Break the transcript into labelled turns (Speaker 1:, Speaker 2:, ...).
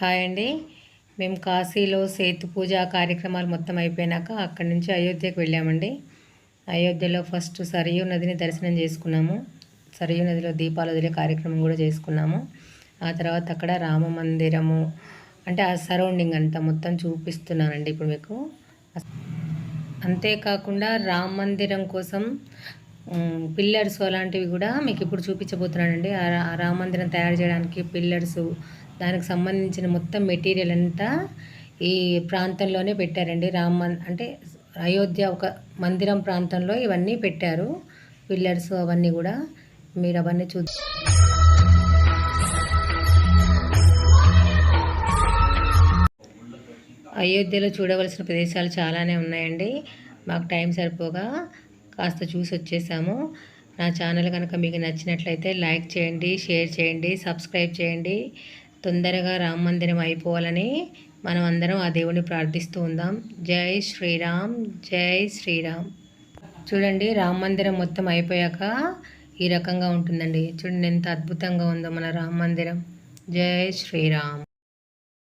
Speaker 1: Hi అండి. మేము కాశీలో సేతు పూజ కార్యక్రమాలు మొత్తం అయిపోయినాక అక్కడి నుంచి అయోధ్యకు వెళ్ళామండి. అయోధ్యలో ఫస్ట్ సరియు నదిని దర్శనం చేసుకున్నాము. సరియు నదిలో దీపాలు వదిలే కార్యక్రమం కూడా చేసుకున్నాము. ఆ తర్వాత అక్కడ రామ మందిరము అంటే ఆ సరౌండింగ్ అంతా మొత్తం చూపిస్తున్నానండి ఇప్పుడు మీకు. అంతేకాకుండా రామ మందిరం కోసం పిల్లర్స్ అలాంటివి కూడా మీకు ఇప్పుడు చూపించబోతున్నానండి. ఆ రామ మందిరం తయారు చేయడానికి పిల్లర్స్ దానికి సంబంధించిన మొత్తం మెటీరియల్ అంతా ఈ ప్రాంతంలోనే పెట్టారండి. రామ అంటే అయోధ్య ఒక మందిరం ప్రాంతంలో ఇవన్నీ పెట్టారు. పిల్లర్స్ అవన్నీ కూడా మీరు అవన్నీ చూ అయోధ్యలో చూడవలసిన ప్రదేశాలు చాలానే ఉన్నాయండి. మాకు టైం సరిపోగా కాస్త చూసి వచ్చేసాము. నా ఛానల్ కనుక మీకు నచ్చినట్లయితే లైక్ చేయండి షేర్ చేయండి సబ్స్క్రైబ్ చేయండి. తొందరగా రామ మందిరం అయిపోవాలని మనం అందరం ఆ దేవుని ప్రార్థిస్తూ ఉందాం. జై శ్రీరామ్ జై శ్రీరామ్. చూడండి రామ మందిరం మొత్తం అయిపోయాక ఈ రకంగా ఉంటుందండి. చూడండి ఎంత అద్భుతంగా ఉందో మన రామ మందిరం. జై శ్రీరామ్.